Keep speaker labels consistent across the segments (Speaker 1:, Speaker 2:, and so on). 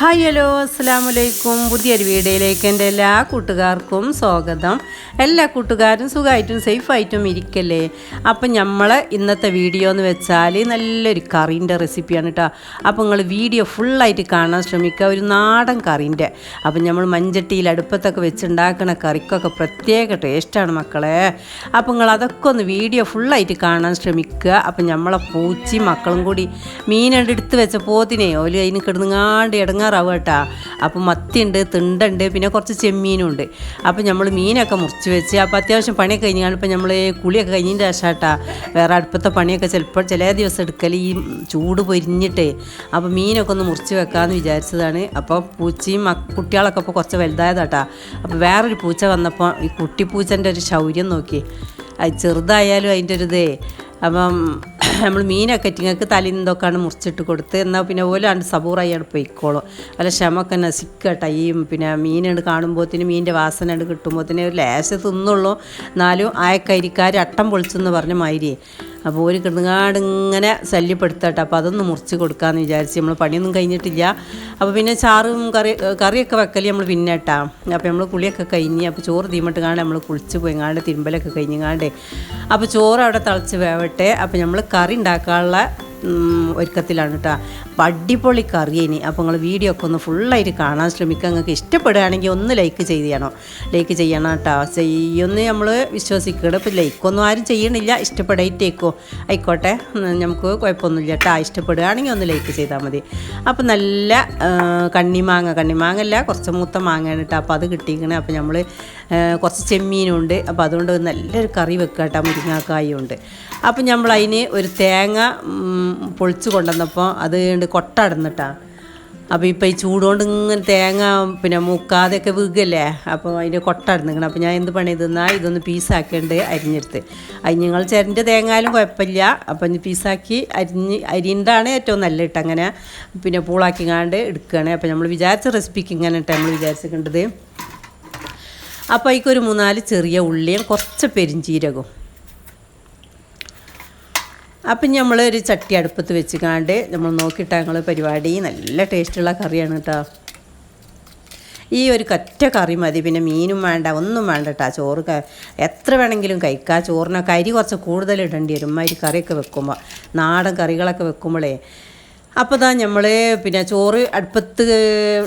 Speaker 1: Hi hello അസ്സാം വലൈക്കും പുതിയൊരു വീഡിയോയിലേക്ക് എന്റെ എല്ലാ കൂട്ടുകാർക്കും സ്വാഗതം. എല്ലാ കൂട്ടുകാരും സുഖമായിട്ടും സേഫായിട്ടും ഇരിക്കല്ലേ? അപ്പം നമ്മൾ ഇന്നത്തെ വീഡിയോ എന്ന് വെച്ചാൽ നല്ലൊരു കറീന്റെ റെസിപ്പിയാണ് കേട്ടോ. അപ്പോൾ നിങ്ങൾ വീഡിയോ ഫുള്ളായിട്ട് കാണാൻ ശ്രമിക്കുക. ഒരു നാടൻ കറീന്റെ. അപ്പം നമ്മൾ മഞ്ചട്ടിയിൽ അടുപ്പത്തൊക്കെ വെച്ചുണ്ടാക്കുന്ന കറിക്കൊക്കെ പ്രത്യേക ടേസ്റ്റാണ് മക്കളെ. അപ്പോൾ നിങ്ങൾ അതൊക്കെ ഒന്ന് വീഡിയോ ഫുള്ളായിട്ട് കാണാൻ ശ്രമിക്കുക. അപ്പം നമ്മളെ പൂച്ചി മക്കളും കൂടി മീനെടുത്ത് വെച്ച പോത്തിനെ ഓൽ അതിന് കിടന്നുങ്ങാണ്ട് ഇടങ്ങാറാവുക കേട്ടോ. അപ്പോൾ മത്തിയുണ്ട് തിണ്ടുണ്ട് പിന്നെ കുറച്ച് ചെമ്മീനും ഉണ്ട് അപ്പോൾ നമ്മൾ മീനൊക്കെ മുറിച്ച് വെച്ച് അപ്പോൾ അത്യാവശ്യം പണിയൊക്കെ കഴിഞ്ഞാൽ ഇപ്പം നമ്മൾ കുളിയൊക്കെ കഴിഞ്ഞതിന്റെ ശേഷാട്ടാ വേറെ അടുപ്പത്തെ പണിയൊക്കെ ചിലപ്പോൾ ചില ദിവസം എടുക്കൽ ഈ ചൂട് പൊരിഞ്ഞിട്ടേ. അപ്പോൾ മീനൊക്കെ ഒന്ന് മുറിച്ച് വെക്കാമെന്ന് വിചാരിച്ചതാണ്. അപ്പോൾ പൂച്ചയും കുട്ടികളൊക്കെ ഇപ്പോൾ കുറച്ച് വലുതായതാട്ടാ. അപ്പോൾ വേറൊരു പൂച്ച വന്നപ്പോൾ ഈ കുട്ടിപ്പൂച്ചന്റെ ഒരു ശൗര്യം നോക്കി. അത് ചെറുതായാലും അതിന്റെ ഒരു ഇതേ. അപ്പം നമ്മൾ മീനൊക്കെ ഇറ്റിങ്ങൾക്ക് തലിന്തൊക്കെയാണ് മുറിച്ചിട്ട് കൊടുത്ത് എന്നാൽ പിന്നെ ഓലാണ്ട് സബൂറായിട്ട് പൊയ്ക്കോളും. അല്ല ക്ഷമൊക്കെ നസിക്കട്ടെ ഈ പിന്നെ മീനുണ്ട് കാണുമ്പോഴത്തേന് മീനിന്റെ വാസന ഉണ്ട് കിട്ടുമ്പോഴത്തേന് ഒരു ലേശം തിന്നുള്ളൂ. എന്നാലും ആയക്കരിക്കാർ അട്ടം പൊളിച്ചെന്ന് പറഞ്ഞ മാതിരി അപ്പോൾ ഒരു കിടങ്ങാട് ഇങ്ങനെ ശല്യപ്പെടുത്തട്ടെ. അപ്പോൾ അതൊന്ന് മുറിച്ച് കൊടുക്കാമെന്ന് വിചാരിച്ച് നമ്മൾ പണിയൊന്നും കഴിഞ്ഞിട്ടില്ല. അപ്പോൾ പിന്നെ ചാറും കറി കറിയൊക്കെ വെക്കൽ നമ്മൾ പിന്നെ ഇട്ടാ. അപ്പോൾ നമ്മൾ കുളിയൊക്കെ കഴിഞ്ഞ് അപ്പോൾ ചോറ് തീമിട്ട് കാണാൻ നമ്മൾ കുളിച്ച് പോയിങ്ങാണ്ട് തിരുമ്പലൊക്കെ കഴിഞ്ഞങ്ങാണ്ട് അപ്പോൾ ചോറ് അവിടെ തിളച്ച് വേവട്ടെ. അപ്പോൾ നമ്മൾ കറി ഉണ്ടാക്കാനുള്ള ഒരുക്കത്തിലാണ് കേട്ടോ അപ്പം അടിപൊളി ഇനി. അപ്പോൾ നിങ്ങൾ വീഡിയോ ഒക്കെ ഒന്ന് ഫുള്ളായിട്ട് കാണാൻ ശ്രമിക്കുക. നിങ്ങൾക്ക് ഇഷ്ടപ്പെടുകയാണെങ്കിൽ ഒന്ന് ലൈക്ക് ചെയ്യണം? ലൈക്ക് ചെയ്യണം കേട്ടോ ചെയ്യുമെന്ന് നമ്മൾ വിശ്വസിക്കണം ഇപ്പോൾ ലൈക്കൊന്നും ആരും ചെയ്യണില്ല. ഇഷ്ടപ്പെടായിട്ടേക്കോ. ആയിക്കോട്ടെ. നമുക്ക് കുഴപ്പമൊന്നുമില്ല കേട്ടോ ഇഷ്ടപ്പെടുകയാണെങ്കിൽ ഒന്ന് ലൈക്ക് ചെയ്താൽ മതി. അപ്പോൾ നല്ല കണ്ണിമാങ്ങ. കണ്ണിമാങ്ങ അല്ല കുറച്ച് മൂത്ത മാങ്ങയാണ് കേട്ടോ അപ്പോൾ അത് കിട്ടിയിരിക്കണേ. അപ്പോൾ നമ്മൾ കുറച്ച് ചെമ്മീനുണ്ട്. അപ്പോൾ അതുകൊണ്ട് നല്ലൊരു കറി വെക്കുക കേട്ടോ മുരിങ്ങാക്കായും ഉണ്ട്. അപ്പം നമ്മൾ അതിന് ഒരു തേങ്ങ പൊളിച്ച് കൊണ്ടുവന്നപ്പോൾ അത് കൊണ്ട് കൊട്ടടന്നിട്ടാണ് അപ്പോൾ ഇപ്പം ഈ ചൂടുകൊണ്ട് ഇങ്ങനെ തേങ്ങ പിന്നെ മുക്കാതെയൊക്കെ വീകല്ലേ? അപ്പോൾ അതിന്റെ കൊട്ടടന്നിക്കണം അപ്പോൾ ഞാൻ എന്ത് പണി? തിന്നാൽ ഇതൊന്ന് പീസാക്കേണ്ട അരിഞ്ഞെടുത്ത്. അരിഞ്ഞങ്ങൾ ചിരന്റെ തേങ്ങായാലും കുഴപ്പമില്ല. അപ്പം പീസാക്കി അരിഞ്ഞ് അരിണ്ടാണ് ഏറ്റവും നല്ല ഇട്ട് അങ്ങനെ. പിന്നെ പൂളാക്കിങ്ങാണ്ട് എടുക്കുകയാണ്. അപ്പോൾ നമ്മൾ വിചാരിച്ച റെസിപ്പിക്ക് ഇങ്ങനെ ഇട്ടാണ് നമ്മൾ വിചാരിച്ചിട്ടുണ്ടത് അപ്പോൾ അതിക്കൊരു മൂന്നാൽ ചെറിയ ഉള്ളിയും കുറച്ച് പെരിഞ്ചീരകവും. അപ്പം നമ്മൾ ഒരു ചട്ടി അടുപ്പത്ത് വെച്ച് കാണ്ട് നമ്മൾ നോക്കിയിട്ട് ഞങ്ങൾ പരിപാടി നല്ല ടേസ്റ്റുള്ള കറിയാണ് കേട്ടോ ഈ ഒരു കറ്റ കറി മതി പിന്നെ മീനും വേണ്ട ഒന്നും വേണ്ട കേട്ടോ ചോറ് എത്ര വേണമെങ്കിലും കഴിക്കാം. ചോറിനൊക്കെ അരി കുറച്ച് കൂടുതൽ ഇടേണ്ടി വരും. അരി കറിയൊക്കെ വെക്കുമ്പോൾ നാടൻ കറികളൊക്കെ വെക്കുമ്പോഴേ അപ്പോൾ ഇതാ നമ്മൾ പിന്നെ ചോറ് അടുപ്പത്ത്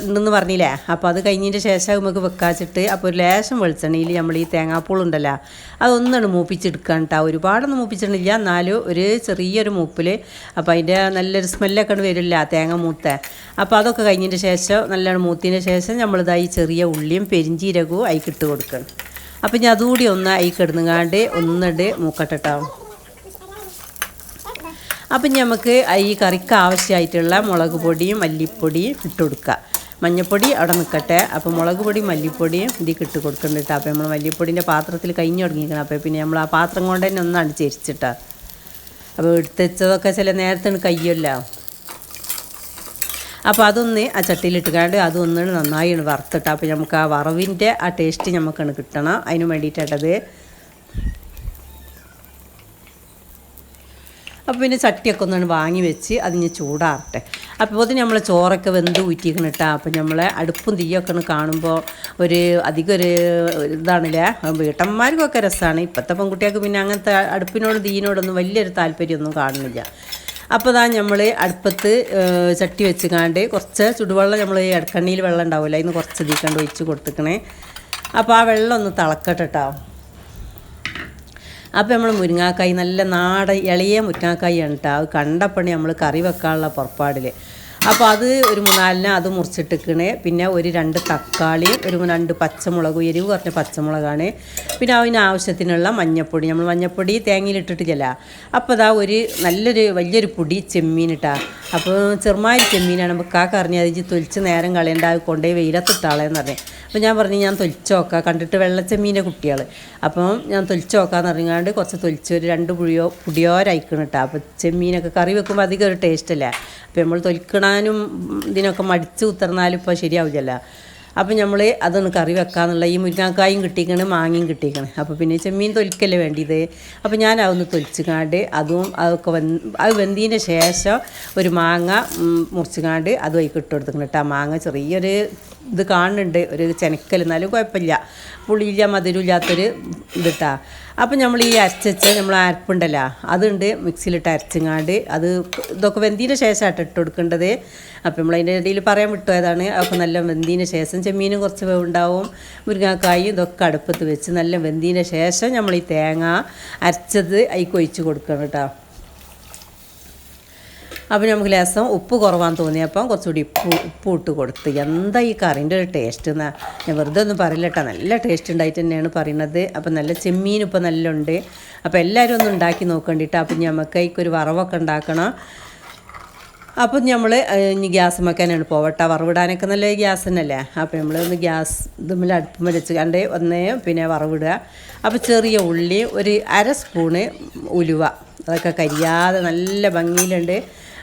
Speaker 1: ഉണ്ടെന്ന് പറഞ്ഞില്ലേ? അപ്പോൾ അത് കഴിഞ്ഞതിന്റെ ശേഷം നമുക്ക് വെക്കാച്ചിട്ട് അപ്പോൾ ഒരു ലേശം വെളിച്ചെണ്ണയിൽ നമ്മൾ ഈ തേങ്ങാപ്പൂളുണ്ടല്ലോ അതൊന്നാണ് മൂപ്പിച്ചെടുക്കാൻ കേട്ടോ ഒരുപാടൊന്നും മൂപ്പിച്ചിട്ടില്ല എന്നാലും ഒരു ചെറിയൊരു മൂപ്പിൽ അപ്പോൾ അതിന്റെ നല്ലൊരു സ്മെല്ലൊക്കെ വരില്ല തേങ്ങ മൂത്ത. അപ്പോൾ അതൊക്കെ കഴിഞ്ഞതിന്റെ ശേഷം നല്ലോണം മൂത്തതിന്റെ ശേഷം നമ്മളിതാ ഈ ചെറിയ ഉള്ളിയും പെരിഞ്ചീരകവും അതിക്കിട്ട് കൊടുക്കണം. അപ്പോൾ ഞാൻ അതുകൂടി ഒന്ന് അതിൽ കിടന്നുകാണ്ട് ഒന്നിട്ട് മൂക്കട്ടോ അപ്പം നമുക്ക് ഈ കറിക്ക് ആവശ്യമായിട്ടുള്ള മുളക് പൊടിയും മല്ലിപ്പൊടിയും ഇട്ട് കൊടുക്കുക. മഞ്ഞപ്പൊടി അവിടെ നിൽക്കട്ടെ. അപ്പോൾ മുളക് പൊടിയും മല്ലിപ്പൊടിയും ഇതിൽ ഇട്ട് കൊടുക്കുന്നുണ്ട് കേട്ടോ. അപ്പോൾ നമ്മൾ മല്ലിപ്പൊടിന്റെ പാത്രത്തിൽ കഴിഞ്ഞ് തുടങ്ങിയിരിക്കണം. അപ്പോൾ പിന്നെ നമ്മൾ ആ പാത്രം കൊണ്ട് തന്നെ ഒന്ന് അടിച്ചരിച്ചിട്ടാ അപ്പോൾ എടുത്തുവെച്ചതൊക്കെ ചില നേരത്തെ കയ്യല്ലോ അപ്പോൾ അതൊന്ന് ആ ചട്ടിയിലിട്ടുകാണ്ട് അതൊന്ന് നന്നായി വറുത്തിട്ട്. അപ്പോൾ നമുക്ക് ആ വറവിന്റെ ആ ടേസ്റ്റ് നമുക്കാണ് കിട്ടണം. അതിന് വേണ്ടിയിട്ടത് അപ്പോൾ പിന്നെ ചട്ടിയൊക്കെ ഒന്നാണ് വാങ്ങി വെച്ച് അതിന് ചൂടാറട്ടെ. അപ്പോൾ അതിന് നമ്മൾ ചോറൊക്കെ വെന്ത് ഊറ്റിക്കണം കേട്ടോ അപ്പോൾ നമ്മൾ അടുപ്പും തീയൊക്കെ കാണുമ്പോൾ ഒരു അധികം ഒരു ഇതാണല്ലേ? വീട്ടമ്മമാർക്കൊക്കെ രസമാണ് ഇപ്പോഴത്തെ പെൺകുട്ടികൾക്ക് പിന്നെ അങ്ങനത്തെ അടുപ്പിനോട് തീയിനോടൊന്നും വലിയൊരു താല്പര്യമൊന്നും കാണുന്നില്ല. അപ്പോൾ ഇതാ നമ്മൾ അടുപ്പത്ത് ചട്ടി വെച്ച് കാണ്ട് കുറച്ച് ചുടുവെള്ളം നമ്മൾ ഈ അടക്കണ്ണിയിൽ വെള്ളം ഉണ്ടാവില്ല അതിന് കുറച്ച് തീക്കണ്ട് ഒഴിച്ച് കൊടുത്തിക്കണേ. അപ്പോൾ ആ വെള്ളം ഒന്ന് തിളക്കട്ടെ കേട്ടോ അപ്പോൾ നമ്മൾ മുരിങ്ങാക്കായി നല്ല നാടൻ ഇളയ മുരിങ്ങാക്കായാണ് കേട്ടോ അത് കണ്ടപ്പണി നമ്മൾ കറി വെക്കാനുള്ള പുറപ്പാടിൽ അപ്പോൾ അത് ഒരു മൂന്നാലിന് അത് മുറിച്ചിട്ടിക്കണേ. പിന്നെ ഒരു രണ്ട് തക്കാളി ഒരു രണ്ട് പച്ചമുളക് എരിവ് കുറഞ്ഞ പച്ചമുളകാണ്. പിന്നെ അതിന് ആവശ്യത്തിനുള്ള മഞ്ഞപ്പൊടി. നമ്മൾ മഞ്ഞപ്പൊടി തേങ്ങയിലിട്ടിട്ടില്ല അപ്പോൾ അതാ ഒരു നല്ലൊരു വലിയൊരു പൊടി ചെമ്മീൻ ഇട്ടാ അപ്പോൾ ചെറുമാതിരി ചെമ്മീനാണ്. നമുക്ക് ആ കറിഞ്ഞ് അത് തൊലിച്ച് നേരം കളയേണ്ട. കൊണ്ടേ വെയിലത്തിട്ടാളേന്ന് പറഞ്ഞു. അപ്പോൾ ഞാൻ പറഞ്ഞു ഞാൻ തൊലിച്ച് നോക്കാം. കണ്ടിട്ട് വെള്ളച്ചെമ്മീന്റെ കുട്ടികൾ അപ്പം ഞാൻ തൊലിച്ച് നോക്കാമെന്ന് പറഞ്ഞാണ്ട് കുറച്ച് തൊലിച്ച് ഒരു രണ്ട് പുഴിയോ പുടിയോരയക്കണം കേട്ടോ അപ്പോൾ ചെമ്മീനൊക്കെ കറി വെക്കുമ്പോൾ അധികം ഒരു ടേസ്റ്റ് അല്ലേ അപ്പോൾ നമ്മൾ തൊലിക്കണാനും ഇതിനൊക്കെ മടിച്ച് ഉത്തർന്നാലും ഇപ്പോൾ ശരിയാവില്ലല്ലോ. അപ്പോൾ നമ്മൾ അതൊന്ന് കറി വെക്കാന്നുള്ള ഈ മുരിങ്ങാക്കായും കിട്ടിക്കണ് മാങ്ങയും കിട്ടിക്കണ്. അപ്പോൾ പിന്നെ ചെമ്മീൻ തൊലിക്കല്ലേ വേണ്ടിയത് അപ്പോൾ ഞാൻ അതൊന്ന് തൊലിച്ചുകാണ്ട് അതും അതൊക്കെ വന്ന് അത് വെന്തതിന് ശേഷം ഒരു മാങ്ങ മുറിച്ചുകാണ്ട് അതും അതിൽ കേട്ടോ മാങ്ങ ചെറിയൊരു ഇത് കാണുന്നുണ്ട്. ഒരു ചെനക്കൽ. എന്നാലും കുഴപ്പമില്ല. പുളിയില്ല മധുരമില്ലാത്തൊരു ഇതിട്ടാ. അപ്പം നമ്മൾ ഈ അരച്ച നമ്മൾ അരപ്പുണ്ടല്ലോ അതുണ്ട് മിക്സിയിലിട്ട് അരച്ചങ്ങാണ്ട്. അത് ഇതൊക്കെ വെന്തതിന് ശേഷമായിട്ട് ഇട്ട് കൊടുക്കേണ്ടത്. അപ്പം നമ്മൾ അതിന്റെ ഇടയിൽ പറയാൻ വിട്ടുപോയതാണ് അപ്പോൾ നല്ല വെന്തതിന് ശേഷം ചെമ്മീനും കുറച്ച് ഉണ്ടാവും മുരിങ്ങാക്കായും ഇതൊക്കെ അടുപ്പത്ത് വെച്ച് നല്ല വെന്തതിന് ശേഷം നമ്മൾ ഈ തേങ്ങ അരച്ചത് അതിൽ കൊഴിച്ച് കൊടുക്കണം കേട്ടോ. അപ്പോൾ നമുക്ക് ലേസം ഉപ്പ് കുറവാന്ന് തോന്നിയപ്പം കുറച്ചുകൂടി ഉപ്പ് ഉപ്പ് ഇട്ട് കൊടുത്ത്. എന്താ ഈ കറിന്റെ ഒരു ടേസ്റ്റ് എന്നാ ഞാൻ വെറുതെ ഒന്നും പറയില്ല കേട്ടോ നല്ല ടേസ്റ്റ് ഉണ്ടായിട്ട് തന്നെയാണ് പറയുന്നത് അപ്പം നല്ല ചെമ്മീൻ ഇപ്പോൾ നല്ല ഉണ്ട് അപ്പോൾ എല്ലാവരും ഒന്ന് ഉണ്ടാക്കി നോക്കണ്ടിട്ട്. അപ്പം നമുക്ക് അതിക്കൊരു വറവൊക്കെ ഉണ്ടാക്കണം. അപ്പം നമ്മൾ ഇനി ഗ്യാസ് വെക്കാനാണ് പോവട്ടെ. വറവിടാനൊക്കെ നല്ല ഗ്യാസ് തന്നെയല്ലേ? അപ്പോൾ നമ്മൾ ഒന്ന് ഗ്യാസ് തമ്മിൽ അടുപ്പം വെച്ച് കണ്ട് ഒന്ന് പിന്നെ വറവിടുക. അപ്പോൾ ചെറിയ ഉള്ളി ഒരു അര സ്പൂണ് ഉലുവ. അതൊക്കെ കരിയാതെ നല്ല ഭംഗിയിലുണ്ട്.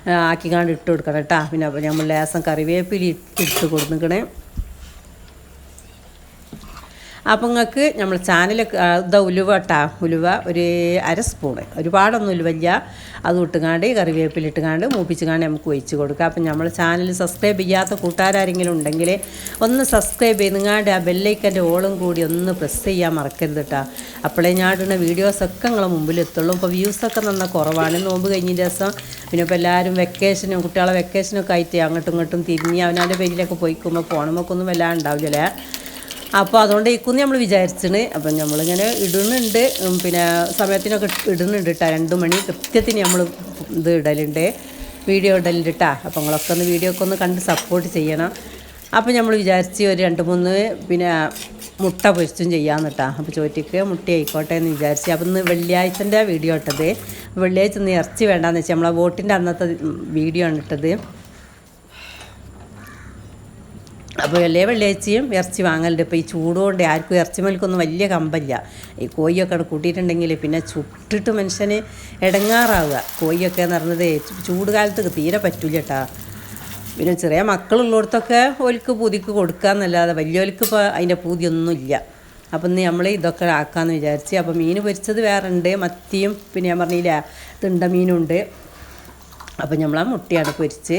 Speaker 1: ആക്കിക്കാണ്ട് ഇട്ട് കൊടുക്കണം കേട്ടോ. പിന്നെ നമ്മൾ ലേസം കറിവേപ്പില ഇട്ട് കൊടുക്കണേ അപ്പം നിങ്ങൾക്ക് നമ്മൾ ചാനൽ ഇതാ ഉലുവ കേട്ടാ ഉലുവ ഒരു അര സ്പൂണ് ഒരുപാടൊന്നും ഉലുവല്ല അത് ഇട്ടുകാണ്ട് കറിവേപ്പില ഇട്ടുകാണ്ട് മൂപ്പിച്ചുകാണ്ട് നമുക്ക് ഒഴിച്ച് കൊടുക്കുക അപ്പം നമ്മൾ ചാനൽ സബ്സ്ക്രൈബ് ചെയ്യാത്ത കൂട്ടുകാരെങ്കിലും ഉണ്ടെങ്കിൽ ഒന്ന് സബ്സ്ക്രൈബ് ചെയ്തുങ്ങാണ്ട് ആ ബെല്ലൈക്കന്റെ ഓളും കൂടി ഒന്ന് പ്രസ് ചെയ്യാൻ മറക്കരുത് കേട്ടോ അപ്പോഴേ ഞാൻ ഇടുന്ന വീഡിയോസൊക്കെ നിങ്ങളെ മുമ്പിൽ എത്തുള്ളൂ. ഇപ്പോൾ വ്യൂസൊക്കെ നന്ന കുറവാണ്. നോമ്പ് കഴിഞ്ഞ ദിവസം പിന്നെ ഇപ്പോൾ എല്ലാവരും വെക്കേഷനും കുട്ടികളെ വെക്കേഷനൊക്കെ ആയിട്ട് അങ്ങോട്ടും ഇങ്ങോട്ടും തിരിഞ്ഞ് അവനവന്റെ പേരിലൊക്കെ പോയിക്കുമ്പോൾ പോകണമൊക്കെ ഒന്നും വല്ലാതെ ഉണ്ടാവില്ലേ അപ്പോൾ അതുകൊണ്ട് ഇക്കുന്ന് നമ്മൾ വിചാരിച്ചിന് അപ്പം നമ്മളിങ്ങനെ ഇടുന്നുണ്ട്. പിന്നെ സമയത്തിനൊക്കെ ഇടുന്നുണ്ട് കേട്ടോ രണ്ട് മണി കൃത്യത്തിന് നമ്മൾ ഇത് ഇടലുണ്ട്. വീഡിയോ ഇടലുണ്ട് കേട്ടോ അപ്പം നിങ്ങളൊക്കെ ഒന്ന് വീഡിയോ ഒക്കെ ഒന്ന് കണ്ട് സപ്പോർട്ട് ചെയ്യണം. അപ്പോൾ നമ്മൾ വിചാരിച്ച് ഒരു രണ്ട് മൂന്ന് പിന്നെ മുട്ട പൊരിച്ചും ചെയ്യാമെന്ന് കേട്ടോ അപ്പോൾ ചോറ്റിക്ക് മുട്ട ആയിക്കോട്ടെ എന്ന് വിചാരിച്ച്. അപ്പം ഇന്ന് വെള്ളിയാഴ്ചന്റെ വീഡിയോ ഇട്ടത്. വെള്ളിയാഴ്ച ഇന്ന് ഇറച്ചി വേണ്ടാന്ന് വെച്ചാൽ നമ്മളെ വോട്ടിന്റെ അന്നത്തെ വീഡിയോ ആണ് ഇട്ടത്. അപ്പോൾ എല്ലാ വെള്ളിയാഴ്ചയും ഇറച്ചി വാങ്ങലുണ്ട്. ഇപ്പോൾ ഈ ചൂടുകൊണ്ട് ആർക്കും ഇറച്ചി മേൽക്കൊന്നും വലിയ കമ്പല്ല. ഈ കോഴിയൊക്കെ കൂട്ടിയിട്ടുണ്ടെങ്കിൽ പിന്നെ ചുട്ടിട്ട് മനുഷ്യന് ഇടങ്ങാറാവുക കോഴിയൊക്കെ എന്ന് പറഞ്ഞത് ചൂട് കാലത്ത് തീരെ പറ്റൂല കേട്ടാ പിന്നെ ചെറിയ മക്കളുള്ളിടത്തൊക്കെ ഓൽക്ക് പൂതിക്ക് കൊടുക്കാന്നല്ലാതെ വലിയവർക്ക് ഇപ്പോൾ അതിന്റെ പൂതിയൊന്നുമില്ല. അപ്പം നമ്മൾ ഇതൊക്കെ ആക്കാമെന്ന് വിചാരിച്ച് അപ്പോൾ മീൻ പൊരിച്ചത് വേറെ ഉണ്ട് മത്തിയും പിന്നെ ഞാൻ പറഞ്ഞില്ല തിണ്ട മീനുണ്ട് അപ്പോൾ നമ്മൾ ആ മുട്ടയാണ് പൊരിച്ച്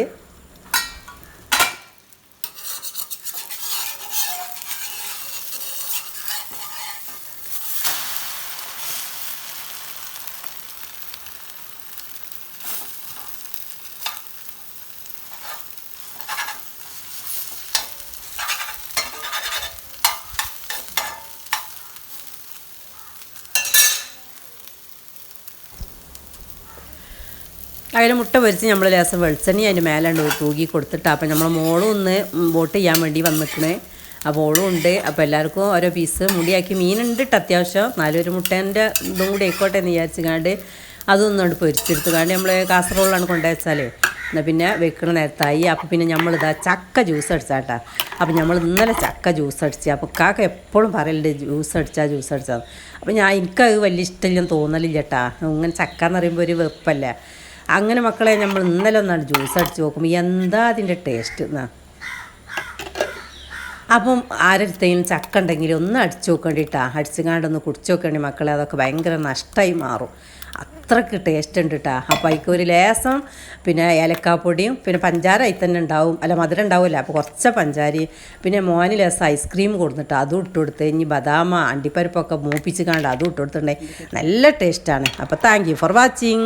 Speaker 1: അതിൽ മുട്ട പൊരിച്ച് നമ്മൾ ലേസം വെളിച്ചെണ്ണി അതിന്റെ മേലാണ്ട് തൂക്കി കൊടുത്തിട്ട് അപ്പം നമ്മൾ മോളും ഒന്ന് ബോട്ട് ചെയ്യാൻ വേണ്ടി വന്നിക്കണേ. അപ്പോൾ ഓളും ഉണ്ട്. അപ്പോൾ എല്ലാവർക്കും ഓരോ പീസ് മുടിയാക്കി. മീനുണ്ട് ഇട്ട് അത്യാവശ്യം. നാലൊരു മുട്ടേന്റെ ഇതും കൂടി ആയിക്കോട്ടെ എന്ന് വിചാരിച്ചുകാണ്ട് അതൊന്നും ഉണ്ട് പൊരിച്ചെടുത്തുകാണ്ട് നമ്മൾ കാസർഗോഡിലാണ് കൊണ്ടുവച്ചാലേ എന്നാൽ പിന്നെ വെക്കണ നേരത്തായി. അപ്പോൾ പിന്നെ നമ്മളിതാ ചക്ക ജ്യൂസ് അടിച്ചാട്ടാ അപ്പോൾ നമ്മൾ ഇന്നലെ ചക്ക ജ്യൂസ് അടിച്ച്. അപ്പോൾ കാക്ക എപ്പോഴും പറയലുണ്ട് ജ്യൂസ് അടിച്ചാൽ ജ്യൂസ് അടിച്ചാൽ അപ്പോൾ ഞാൻ എനിക്കത് വലിയ ഇഷ്ടമില്ലെന്ന് തോന്നലില്ല കേട്ടാ ഇങ്ങനെ ചക്ക എന്ന് പറയുമ്പോൾ ഒരു വെപ്പല്ലേ അങ്ങനെ മക്കളെ നമ്മൾ ഇന്നലെ ഒന്നാണ് ജ്യൂസ് അടിച്ച് നോക്കുമ്പോൾ എന്താ അതിന്റെ ടേസ്റ്റ് എന്നാ അപ്പം ആരടുത്തെങ്കിലും ചക്ക ഉണ്ടെങ്കിൽ ഒന്ന് അടിച്ചു നോക്കേണ്ടിട്ടാ. അടിച്ചുകാണ്ടൊന്ന് കുടിച്ചു നോക്കേണ്ടി മക്കളെ അതൊക്കെ ഭയങ്കര നഷ്ടമായി മാറും. അത്രയ്ക്ക് ടേസ്റ്റ് ഉണ്ട് കേട്ടോ അപ്പോൾ അതിക്ക് ഒരു ലേസം പിന്നെ ഏലക്കാപ്പൊടിയും പിന്നെ പഞ്ചാര അതിൽ തന്നെ ഉണ്ടാവും. അല്ല മധുരം ഉണ്ടാവില്ല അപ്പോൾ കുറച്ച് പഞ്ചാരയും പിന്നെ മോന് ലേസം ഐസ്ക്രീം കൊടുത്തിട്ട് അതും ഇട്ട് കൊടുത്ത് ഇനി ബദാമ അണ്ടിപ്പരിപ്പൊക്കെ മൂപ്പിച്ച് കാണ്ട് അതും ഇട്ട് കൊടുത്തിട്ടുണ്ടെങ്കിൽ നല്ല ടേസ്റ്റാണ് അപ്പോൾ താങ്ക് യു ഫോർ വാച്ചിങ്